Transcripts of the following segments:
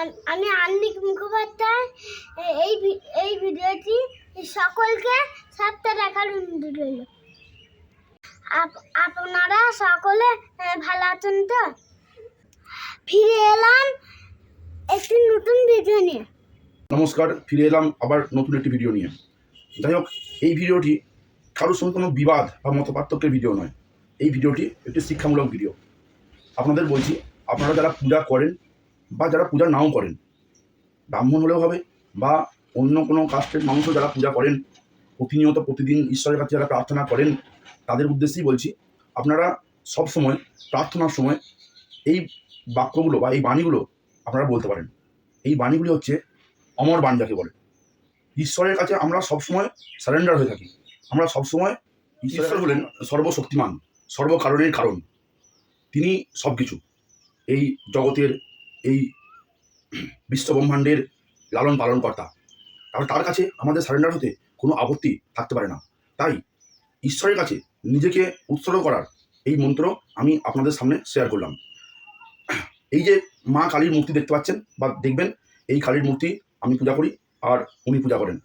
আম- আন্নিক মুখোপাধ্যায়। এই এই ভিডিওটি সকলকে সাতটা টাকার অনুরোধ রইল। আপ- আপনারা সকলে ভালো আছেন তো? ফিরে এলাম একটি নতুন ভিডিও নিয়ে। নমস্কার, ফিরে এলাম আবার নতুন একটি ভিডিও নিয়ে। যাই হোক, এই ভিডিওটি কারোর সঙ্গে কোনো বিবাদ বা মত পার্থক্যের ভিডিও নয়। এই ভিডিওটি একটি শিক্ষামূলক ভিডিও। আপনাদের বলছি, আপনারা যারা পূজা করেন বা যারা পূজা নাও করেন। ব্রাহ্মণ হলেও হবে বা অন্য কোনো কাস্টের মানুষও যারা পূজা করেন, প্রতিনিয়ত প্রতিদিন ঈশ্বরের কাছে যারা প্রার্থনা করেন, তাদের উদ্দেশ্যেই বলছি, আপনারা সব সময়, প্রার্থনার সময় এই বাক্যগুলো বা এই বাণীগুলো আপনারা বলতে পারেন। এই বাণীগুলি হচ্ছে অমর বাণ যাকে বলে। ঈশ্বরের কাছে আমরা সবসময় সারেন্ডার হয়ে থাকি। আমরা সবসময় ঈশ্বর হলেন সর্বশক্তিমান, সর্বকারণের কারণ। তিনি সব কিছু এই জগতের এই বিশ্বব্রহ্মাণ্ডের লালন পালন কর্তা। কারণ তার কাছে আমাদের সারেন্ডার হতে কোনো আপত্তি থাকতে পারে না। তাই ঈশ্বরের কাছে নিজেকে উৎসর্গ করার এই মন্ত্র আমি আপনাদের সামনে শেয়ার করলাম। এই যে মা কালীর মূর্তি দেখতে পাচ্ছেন বা দেখবেন, এই কালীর মূর্তি আমি পূজা করি আর উনি পূজা করেন।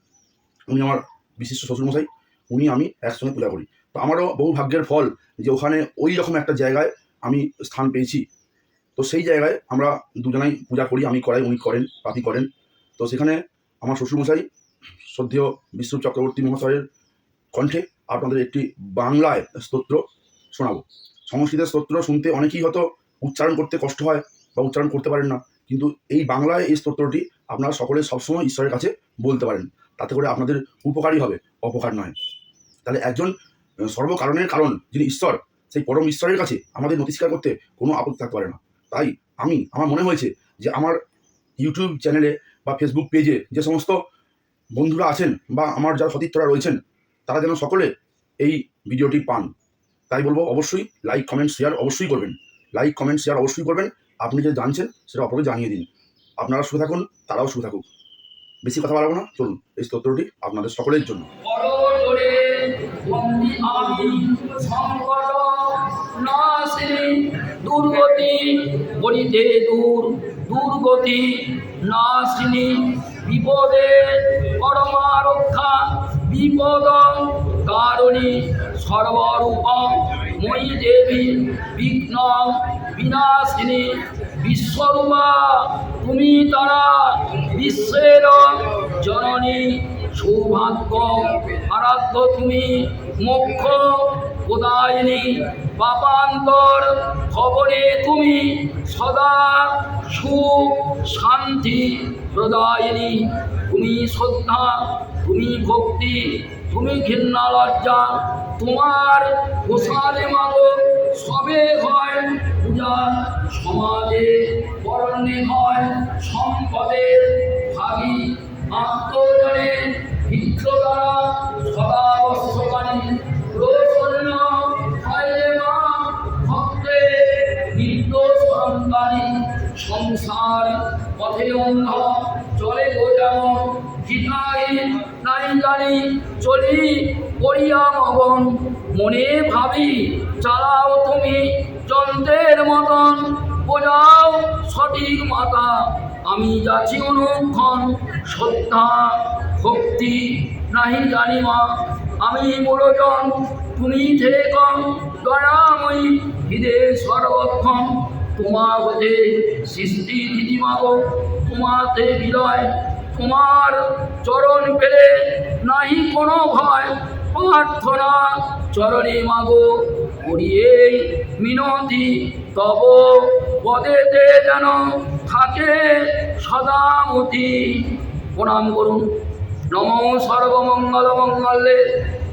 উনি আমার বিশিষ্ট শ্বশুরমশাই, উনি আমি একসঙ্গে পূজা করি। তো আমারও বহু ভাগ্যের ফল যে ওখানে ওই রকম একটা জায়গায় আমি স্থান পেয়েছি। তো সেই জায়গায় আমরা দুজনাই পূজা করি, আমি করাই, উনি করেন, পাপি করেন। তো সেখানে আমার শ্বশুরমশাই শ্রদ্ধেয় বিশ্ব চক্রবর্তী মহাশয়ের কণ্ঠে আপনাদের একটি বাংলায় স্তোত্র শোনাবো। সংস্কৃতের স্তোত্র শুনতে অনেকেই হয়তো উচ্চারণ করতে কষ্ট হয় বা উচ্চারণ করতে পারেন না, কিন্তু এই বাংলায় এই স্তোত্রটি আপনারা সকলে সবসময় ঈশ্বরের কাছে বলতে পারেন। তাতে করে আপনাদের উপকারই হবে, অপকার নয়। তাহলে একজন সর্বকারণের কারণ যিনি ঈশ্বর, সেই পরম ঈশ্বরের কাছে আমাদের নথি স্বীকার করতে কোনো আপত্তি থাকতে পারে না। তাই আমি, আমার মনে হয়েছে যে আমার ইউটিউব চ্যানেলে বা ফেসবুক পেজে যে সমস্ত বন্ধুরা আছেন বা আমার যারা সতীর্থরা রয়েছেন, তারা যেন সকলে এই ভিডিওটি পান। তাই বলব, অবশ্যই লাইক কমেন্ট শেয়ার অবশ্যই করবেন। লাইক কমেন্ট শেয়ার অবশ্যই করবেন। আপনি যে জানছেন, সেটা অপরকে জানিয়ে দিন। আপনারা সুখে থাকুন, তারাও সুখে থাকুক। বেশি কথা বাড়াবো না, চলুন এই স্তোত্রটি আপনাদের সকলের জন্য। নাশিনী দুর্গতি, বলিতে দূর, দুর্গতি নাশিনী বিপদে পরমা রক্ষা বিপদ কারণী, সর্বরূপ ময়ী দেবী, বিঘ্ন, বিনাশিনী, বিশ্বরূপা, তুমি তারা বিশ্বের জননী, সৌভাগ্য, আরাধ্য তুমি, মোক্ষ প্রদায়িনী পাপান্তর, খবরে তুমি সদা সুখ শান্তি প্রদায়িনী। তুমি শ্রদ্ধা, তুমি ভক্তি, তুমি ঘৃণা লজ্জা, তোমার প্রসাদে মাগো, সবে হয় পূজা। সমাজে বরণে হয় সম্পদের ভাগী, আত্মজনে ভিক্ষু দ্বারা সদা সংসার পথে চলে চলি মনে ভাবি, চালাও তুমি যন্ত্রের মতন, বোঝাও সঠিক মাতা, আমি যাচ্ছি অনুক্ষণ শ্রদ্ধা ভক্তি নাহি জানি মা, আমি মূলজন, তুমি থেক দয়াময়ী হৃদে সর্বক্ষণ তোমার হতে সৃষ্টি দিদি মাগো তোমাতে বিলয়। তোমার চরণ পেলে নাহি কোনো ভয়, প্রার্থনা চরণে মাগো। করিয়ে মিনতি, তব পদেতে যেন থাকে সদামতি। প্রণাম করুন। নম সর্বমঙ্গল মঙ্গলে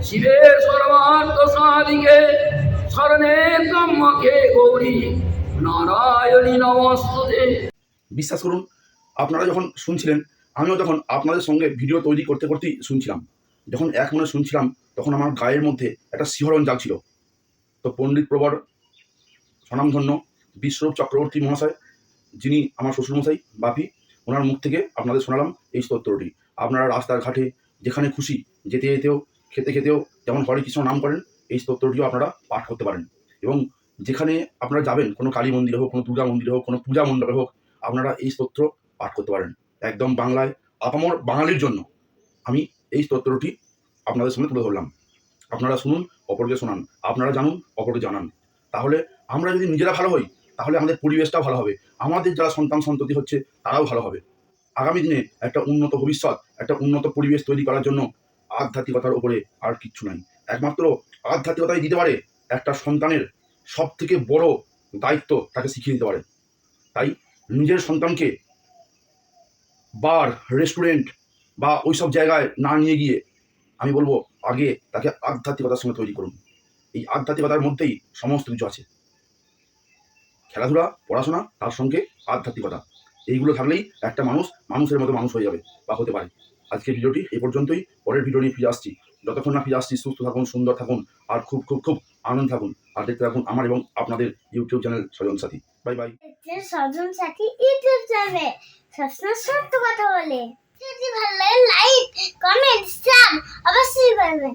শিবের সর্বার্থ সাদিকে বিশ্বাস করুন, আপনারা যখন শুনছিলেন, আমিও তখন আপনাদের সঙ্গে ভিডিও তৈরি করতে করতেই শুনছিলাম। যখন এক মনে শুনছিলাম, তখন আমার গায়ের মধ্যে একটা শিহরণ জাগছিল। তো পণ্ডিত প্রবর স্বনামধন্য বিশ্বরূপ চক্রবর্তী মহাশয়, যিনি আমার শ্বশুরমশাই, বাপি, ওনার মুখ থেকে আপনাদের শোনালাম এই স্তোত্রটি। আপনারা রাস্তার ঘাটে যেখানে খুশি যেতে যেতেও, খেতে খেতেও যেমন হরে কৃষ্ণ নাম করেন এই স্তোত্রটিও আপনারা পাঠ করতে পারেন। এবং যেখানে আপনারা যাবেন, কোনো কালী মন্দিরে হোক, কোনো দুর্গা মন্দিরে হোক, কোনো পূজা মণ্ডপে হোক, আপনারা এই স্তোত্র পাঠ করতে পারেন। একদম বাংলায়, আপামর বাঙালির জন্য আমি এই স্তোত্রটি আপনাদের সামনে তুলে ধরলাম। আপনারা শুনুন, অপরকে শোনান। আপনারা জানুন, অপরকে জানান। তাহলে আমরা যদি নিজেরা ভালো হই, তাহলে আমাদের পরিবেশটাও ভালো হবে। আমাদের যারা সন্তান সন্ততি হচ্ছে, তারাও ভালো হবে। আগামী দিনে একটা উন্নত ভবিষ্যৎ, একটা উন্নত পরিবেশ তৈরি করার জন্য আধ্যাত্মিকতার উপরে আর কিচ্ছু নাই। একমাত্র আধ্যাত্মিকতাই দিতে পারে, একটা সন্তানের সব থেকে বড় দায়িত্ব তাকে শিখিয়ে দিতে পারে। তাই নিজের সন্তানকে বার রেস্টুরেন্ট বা ওই সব জায়গায় না নিয়ে গিয়ে আমি বলব আগে তাকে আধ্যাত্মিকতার সঙ্গে তৈরি করুন। এই আধ্যাত্মিকতার মধ্যেই সমস্ত কিছু আছে। খেলাধুলা, পড়াশোনা, তার সঙ্গে আধ্যাত্মিকতা। এইগুলো থাকলেই একটা মানুষ মানুষের মতো মানুষ হয়ে যাবে বা হতে পারে। আজকের ভিডিওটি এই পর্যন্তই, পরের ভিডিও নিয়ে ফিরে আসছি। যতক্ষণ না ফিরে আসছি সুস্থ থাকুন, সুন্দর থাকুন, আর খুব খুব খুব আনন্দ থাকুন, আর দেখতে থাকুন আমার এবং আপনাদের YouTube channel Swajan Sathi. Bye bye. Sajan Sathi YouTube channel সবসময় সত্য কথা বলে। যদি ভালো লাগে লাইক কমেন্ট সাব অবশ্যই করবেন